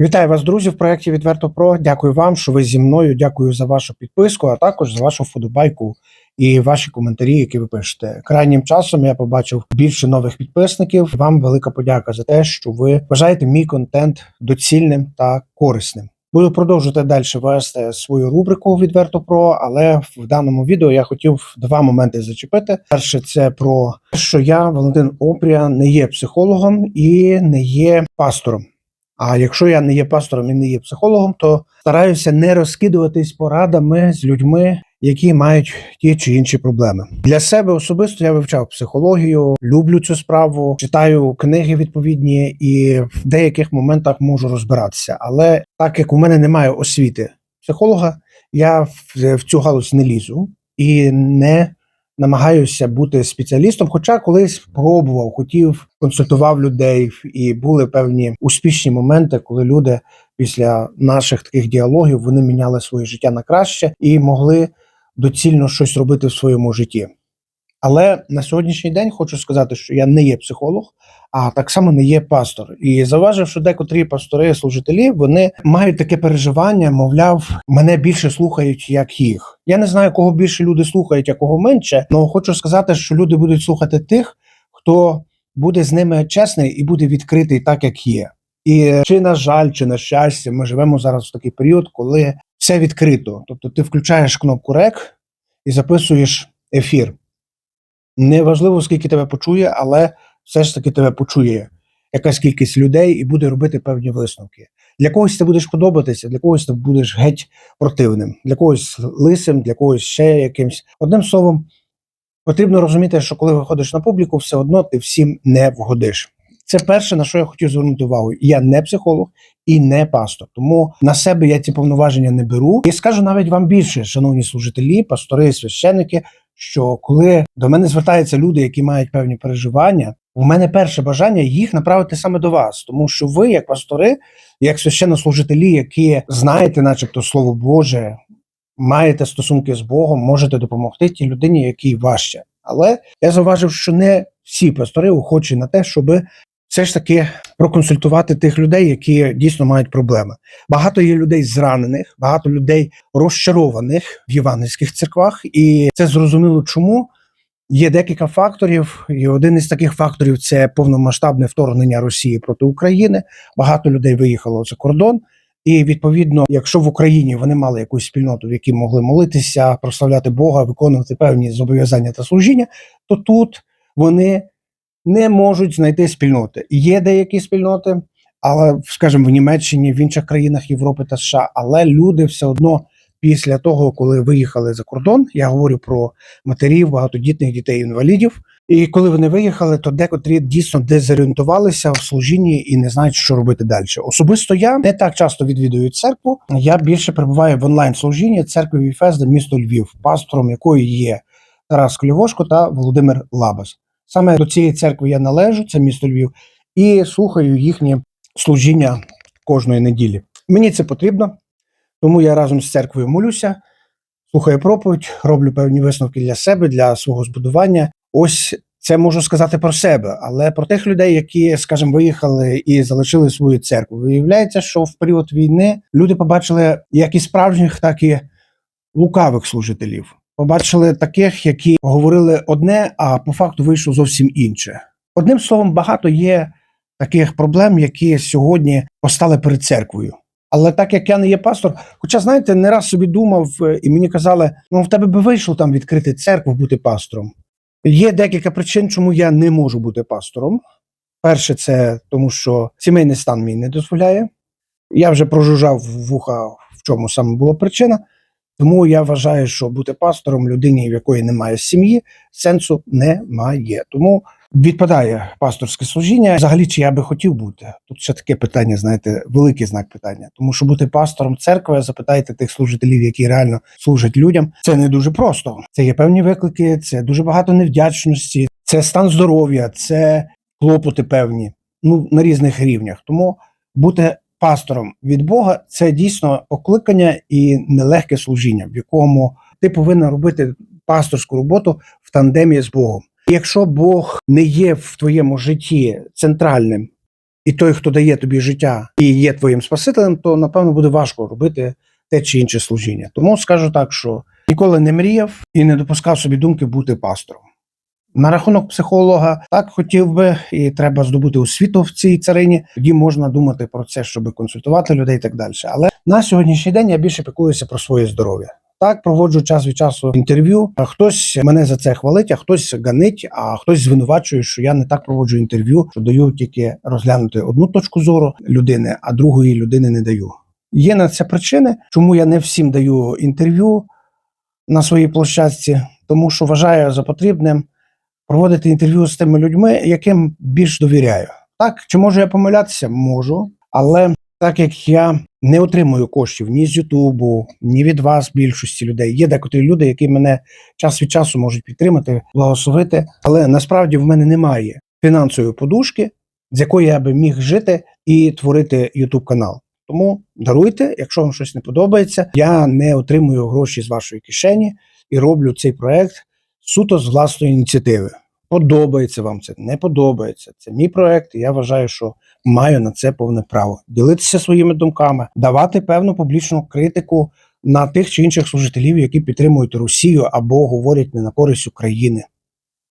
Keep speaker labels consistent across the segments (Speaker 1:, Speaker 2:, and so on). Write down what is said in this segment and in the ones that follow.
Speaker 1: Вітаю вас, друзі, в проєкті Відверто Про. Дякую вам, що ви зі мною. Дякую за вашу підписку, а також за вашу вподобайку і ваші коментарі, які ви пишете. Крайнім часом я побачив більше нових підписників. Вам велика подяка за те, що ви вважаєте мій контент доцільним та корисним. Буду продовжувати далі вести свою рубрику відверто про, але в даному відео я хотів два моменти зачепити. Перше, це про те, що я, Валентин Опрія, не є психологом і не є пастором. А якщо я не є пастором і не є психологом, то стараюся не розкидуватись порадами з людьми, які мають ті чи інші проблеми. Для себе особисто я вивчав психологію, люблю цю справу, читаю книги відповідні і в деяких моментах можу розбиратися. Але так як у мене немає освіти психолога, я в, цю галузь не лізу і не намагаюся бути спеціалістом. Хоча колись пробував, хотів, консультував людей, і були певні успішні моменти, коли люди після наших таких діалогів вони міняли своє життя на краще і могли доцільно щось робити в своєму житті. Але на сьогоднішній день хочу сказати, що я не є психолог, а так само не є пастор. І зауважив, що декотрі пастори, служителі, вони мають таке переживання, мовляв, мене більше слухають, як їх. Я не знаю, кого більше люди слухають, а кого менше. але хочу сказати, що люди будуть слухати тих, хто буде з ними чесний і буде відкритий так, як є. І чи на жаль, чи на щастя, ми живемо зараз в такий період, коли все відкрито. Тобто ти включаєш кнопку рек і записуєш ефір. Неважливо, скільки тебе почує, але все ж таки тебе почує якась кількість людей і буде робити певні висновки. Для когось ти будеш подобатися, для когось ти будеш геть противним, для когось лисим, для когось ще якимсь. Одним словом, потрібно розуміти, що коли виходиш на публіку, все одно ти всім не вгодиш. Це перше, на що я хотів звернути увагу. Я не психолог і не пастор. Тому на себе я ці повноваження не беру. І скажу навіть вам більше, шановні служителі, пастори, священники, що коли до мене звертаються люди, які мають певні переживання, у мене перше бажання їх направити саме до вас, тому що ви, як пастори, як священнослужителі, які знаєте, начебто, слово Боже, маєте стосунки з Богом, можете допомогти тій людині, якій важче. Але я зауважив, що не всі пастори охочі на те, щоб все ж таки проконсультувати тих людей, які дійсно мають проблеми. Багато є людей зранених, багато людей розчарованих в євангельських церквах, і це зрозуміло, чому. Є декілька факторів, і один із таких факторів це повномасштабне вторгнення Росії проти України. Багато людей виїхало за кордон, і відповідно, якщо в Україні вони мали якусь спільноту, в якій могли молитися, прославляти Бога, виконувати певні зобов'язання та служіння, то тут вони не можуть знайти спільноти. Є деякі спільноти, але, скажімо, в Німеччині, в інших країнах Європи та США, але люди все одно після того, коли виїхали за кордон, я говорю про матерів, багатодітних дітей, інвалідів. І коли вони виїхали, то декотрі дійсно дезорієнтувалися в служінні і не знають, що робити далі. Особисто я не так часто відвідую церкву. Я більше перебуваю в онлайн служінні церкви Віфезда, місто Львів, пастором якої є Тарас Клівошко та Володимир Лабас. Саме до цієї церкви я належу, це місто Львів, і слухаю їхнє служіння кожної неділі. Мені це потрібно, тому я разом з церквою молюся, слухаю проповідь, роблю певні висновки для себе, для свого збудування. Ось це можу сказати про себе, але про тих людей, які, скажімо, виїхали і залишили свою церкву. Виявляється, що в період війни люди побачили як і справжніх, так і лукавих служителів. Побачили таких, які говорили одне, а по факту вийшло зовсім інше. Одним словом, багато є таких проблем, які сьогодні постали перед церквою. Але так як я не є пастор, хоча, знаєте, не раз собі думав, е, і мені казали, ну в тебе би вийшло там відкрити церкву, бути пастором. Є декілька причин, чому я не можу бути пастором. Перше, це тому, що сімейний стан мій не дозволяє. Я вже прожужжав вуха, в чому саме була причина. Тому я вважаю, що бути пастором людині, в якої немає сім'ї, сенсу немає. Тому відпадає пасторське служіння. Взагалі, чи я би хотів бути? Тут ще таке питання, знаєте, великий знак питання. Тому що бути пастором церкви, запитайте тих служителів, які реально служать людям. Це не дуже просто. Це є певні виклики, це дуже багато невдячності, це стан здоров'я, це клопоти певні, ну на різних рівнях. Тому бути пастором від Бога це дійсно покликання і нелегке служіння, в якому ти повинен робити пасторську роботу в тандемі з Богом. Якщо Бог не є в твоєму житті центральним і той, хто дає тобі життя і є твоїм спасителем, то напевно буде важко робити те чи інше служіння. Тому скажу так, що ніколи не мріяв і не допускав собі думки бути пастором. На рахунок психолога так хотів би, і треба здобути освіту в цій царині. Тоді можна думати про це, щоб консультувати людей і так далі. Але на сьогоднішній день я більше піклуюся про своє здоров'я. Так, проводжу час від часу інтерв'ю. Хтось мене за це хвалить, а хтось ганить, а хтось звинувачує, що я не так проводжу інтерв'ю, що даю тільки розглянути одну точку зору людини, а другої людини не даю. Є на це причини, чому я не всім даю інтерв'ю на своїй площадці, тому що вважаю за потрібним проводити інтерв'ю з тими людьми, яким більш довіряю. Так, чи можу я помилятися? Можу, але так як я не отримую коштів ні з Ютубу, ні від вас, більшості людей. Є декотрі люди, які мене час від часу можуть підтримати, благословити, але насправді в мене немає фінансової подушки, з якої я би міг жити і творити Ютуб канал. Тому даруйте, якщо вам щось не подобається. Я не отримую гроші з вашої кишені і роблю цей проект суто з власної ініціативи. Подобається вам це, не подобається. Це мій проект, і я вважаю, що маю на це повне право ділитися своїми думками, давати певну публічну критику на тих чи інших служителів, які підтримують Росію або говорять не на користь України.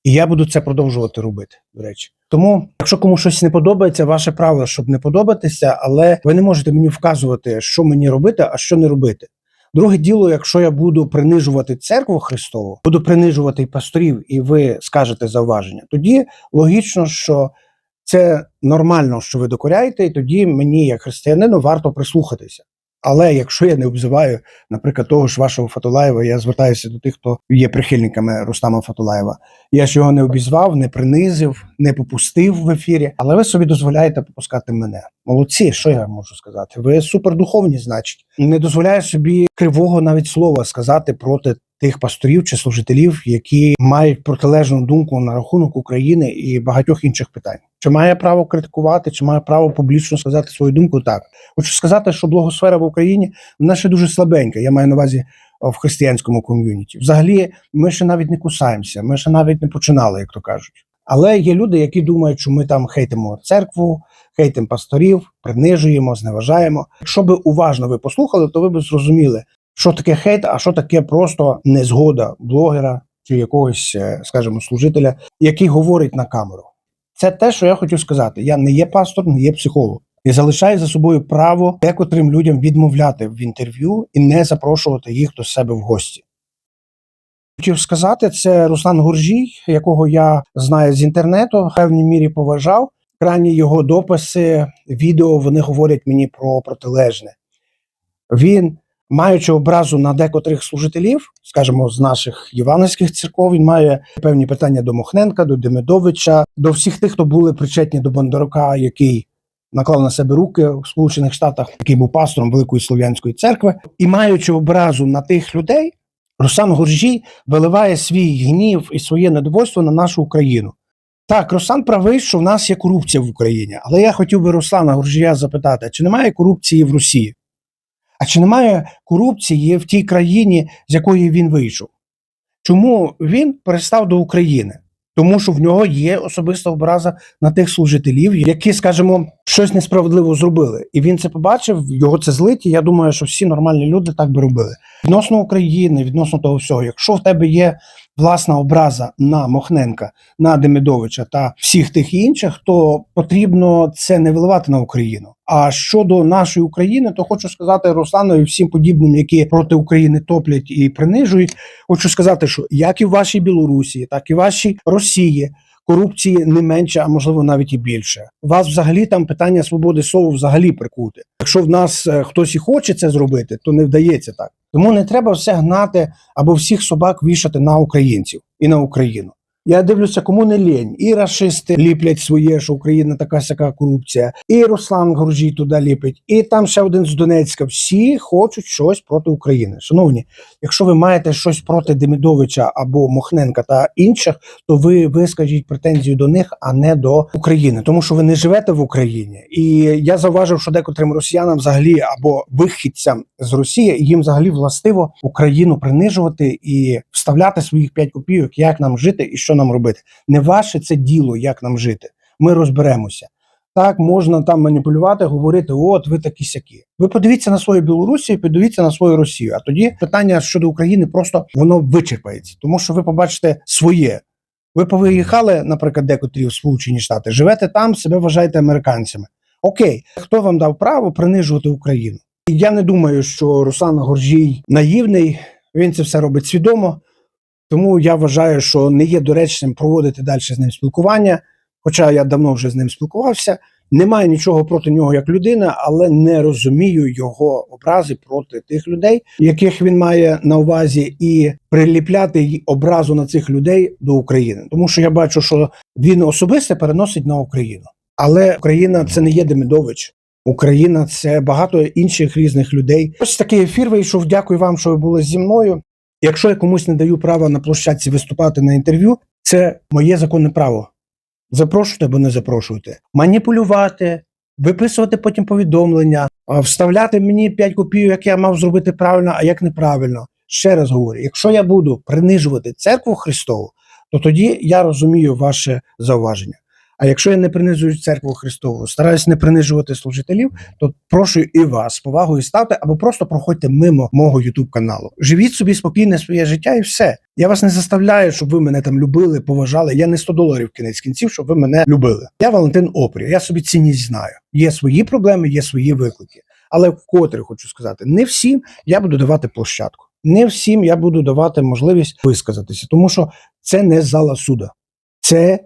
Speaker 1: І я буду це продовжувати робити. До речі, тому, якщо комусь щось не подобається, ваше право, щоб не подобатися, але ви не можете мені вказувати, що мені робити, а що не робити. Друге діло, якщо я буду принижувати церкву Христову, буду принижувати і пасторів, і ви скажете зауваження, тоді логічно, що це нормально, що ви докоряєте, і тоді мені, як християнину, варто прислухатися. Але якщо я не обзиваю, наприклад, того ж вашого Фатулаєва, я звертаюся до тих, хто є прихильниками Рустама Фатулаєва. Я ж його не обізвав, не принизив, не попустив в ефірі, але ви собі дозволяєте попускати мене. Молодці, що я можу сказати? Ви супердуховні, значить, не дозволяю собі кривого навіть слова сказати проти тих пасторів чи служителів, які мають протилежну думку на рахунок України і багатьох інших питань. Чи має право критикувати, чи має право публічно сказати свою думку? Так хочу сказати, що благосфера в Україні вона ще дуже слабенька. Я маю на увазі в християнському ком'юніті. Взагалі, ми ще навіть не кусаємося, ми ще навіть не починали, як то кажуть. Але є люди, які думають, що ми там хейтимо церкву, хейтимо пасторів, принижуємо, зневажаємо. Якщо би уважно ви послухали, то ви б зрозуміли, що таке хейт, а що таке просто незгода блогера чи якогось, е, скажімо, служителя, який говорить на камеру. Це те, що я хотів сказати. Я не є пастор, не є психолог. Я залишаю за собою право декотрим людям відмовляти в інтерв'ю і не запрошувати їх до себе в гості. Хотів сказати, це Руслан Гуржій, якого я знаю з інтернету, в певній мірі поважав. Крайні його дописи, відео вони говорять мені про протилежне. Він, маючи образу на декотрих служителів, скажімо, з наших євангельських церков, він має певні питання до Мохненка, до Демидовича, до всіх тих, хто були причетні до Бондарука, який наклав на себе руки в Сполучених Штатах, який був пастором Великої Слов'янської церкви, і маючи образу на тих людей, Руслан Гуржій виливає свій гнів і своє недовольство на нашу Україну. Так, Руслан правий, що в нас є корупція в Україні, але я хотів би Руслана Гуржія запитати, чи немає корупції в Росії? А чи немає корупції в тій країні, з якої він вийшов? Чому він перестав до України? Тому що в нього є особиста образа на тих служителів, які, скажімо, щось несправедливо зробили. І він це побачив, його це злить. і Я думаю, що всі нормальні люди так би робили. Відносно України, відносно того всього, якщо в тебе є власна образа на Мохненка, на Демидовича та всіх тих інших, то потрібно це не виливати на Україну. А щодо нашої України, то хочу сказати Руслану і всім подібним, які проти України топлять і принижують. Хочу сказати, що як і в вашій Білорусі, так і в вашій Росії. Корупції не менше, а можливо навіть і більше. Вас взагалі там питання свободи слова взагалі прикуте. Якщо в нас е, хтось і хоче це зробити, то не вдається так. Тому не треба все гнати або всіх собак вішати на українців і на Україну. Я дивлюся, кому не лінь. І рашисти ліплять своє, що Україна така сяка корупція, і Руслан Гуржій туди ліпить, і там ще один з Донецька. Всі хочуть щось проти України. Шановні, якщо ви маєте щось проти Демидовича або Мохненка та інших, то ви вискажіть претензію до них, а не до України, тому що ви не живете в Україні. І я зауважив, що декотрим росіянам взагалі або вихідцям з Росії їм взагалі властиво Україну принижувати і вставляти своїх 5 копійок, як нам жити і що нам робити. Не ваше це діло, як нам жити. Ми розберемося. Так можна там маніпулювати, говорити, от ви такі сякі. Ви подивіться на свою Білорусі, подивіться на свою Росію. А тоді питання щодо України просто воно вичерпається, тому що ви побачите своє. Ви повиїхали, наприклад, декотрі в Сполучені Штати, живете там, себе вважаєте американцями. Окей, хто вам дав право принижувати Україну? Я не думаю, що Руслан Горжій наївний, він це все робить свідомо. Тому я вважаю, що не є доречним проводити далі з ним спілкування. Хоча я давно вже з ним спілкувався. Немає нічого проти нього як людина, але не розумію його образи проти тих людей, яких він має на увазі, і приліпляти образу на цих людей до України. Тому що я бачу, що він особисто переносить на Україну. Але Україна це не є Демидович. Україна це багато інших різних людей. Ось такий ефір вийшов. Дякую вам, що ви були зі мною. Якщо я комусь не даю права на площадці виступати на інтерв'ю, це моє законне право. Запрошуйте або не запрошуйте. Маніпулювати, виписувати потім повідомлення, вставляти мені 5 копійок, як я мав зробити правильно, а як неправильно. Ще раз говорю: якщо я буду принижувати церкву Христову, то тоді я розумію ваше зауваження. А якщо я не принижую церкву Христову, стараюсь не принижувати служителів, то прошу і вас повагою ставте або просто проходьте мимо мого Ютуб каналу. Живіть собі спокійне своє життя і все. Я вас не заставляю, щоб ви мене там любили, поважали. Я не 100 доларів кінець кінців, щоб ви мене любили. Я Валентин Опрі. Я собі цінність знаю. Є свої проблеми, є свої виклики. Але вкотре хочу сказати, не всім я буду давати площадку. Не всім я буду давати можливість висказатися, тому що це не зала суда. Це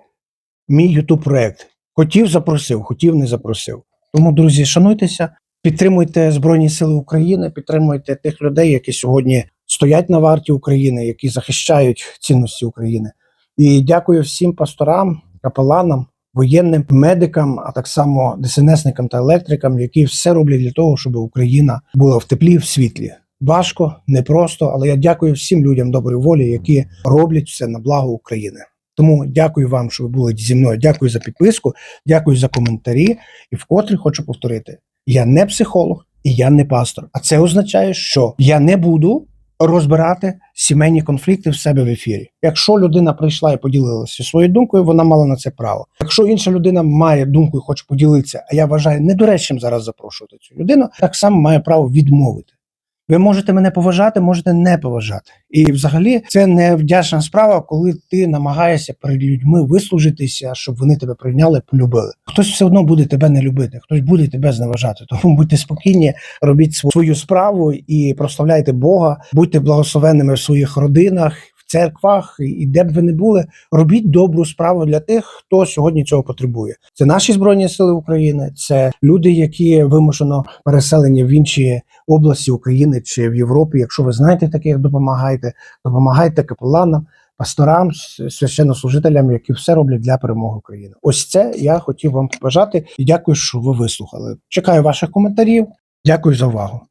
Speaker 1: мій ютуб проект. Хотів, запросив, хотів, не запросив. Тому, друзі, шануйтеся, підтримуйте Збройні Сили України, підтримуйте тих людей, які сьогодні стоять на варті України, які захищають цінності України. І дякую всім пасторам, капеланам, воєнним медикам, а так само ДСНСникам та електрикам, які все роблять для того, щоб Україна була в теплі, в світлі. Важко, непросто, але я дякую всім людям доброї волі, які роблять все на благо України. Тому дякую вам, що ви були зі мною. Дякую за підписку, дякую за коментарі. І вкотре хочу повторити: я не психолог і я не пастор. А це означає, що я не буду розбирати сімейні конфлікти в себе в ефірі. Якщо людина прийшла і поділилася своєю думкою, вона мала на це право. Якщо інша людина має думку і хоче поділитися, а я вважаю недоречним зараз запрошувати цю людину, так само має право відмовити. Ви можете мене поважати, можете не поважати. І взагалі це не вдячна справа, коли ти намагаєшся перед людьми вислужитися, щоб вони тебе прийняли, полюбили. Хтось все одно буде тебе не любити, хтось буде тебе зневажати. Тому будьте спокійні, робіть свою справу і прославляйте Бога, будьте благословенними в своїх родинах. Церквах і де б ви не були, робіть добру справу для тих, хто сьогодні цього потребує. Це наші збройні сили України, це люди, які вимушено переселені в інші області України чи в Європі. Якщо ви знаєте таких, допомагайте, допомагайте капеланам, пасторам, священнослужителям, які все роблять для перемоги України. Ось це я хотів вам побажати дякую, що ви вислухали. Чекаю ваших коментарів. Дякую за увагу.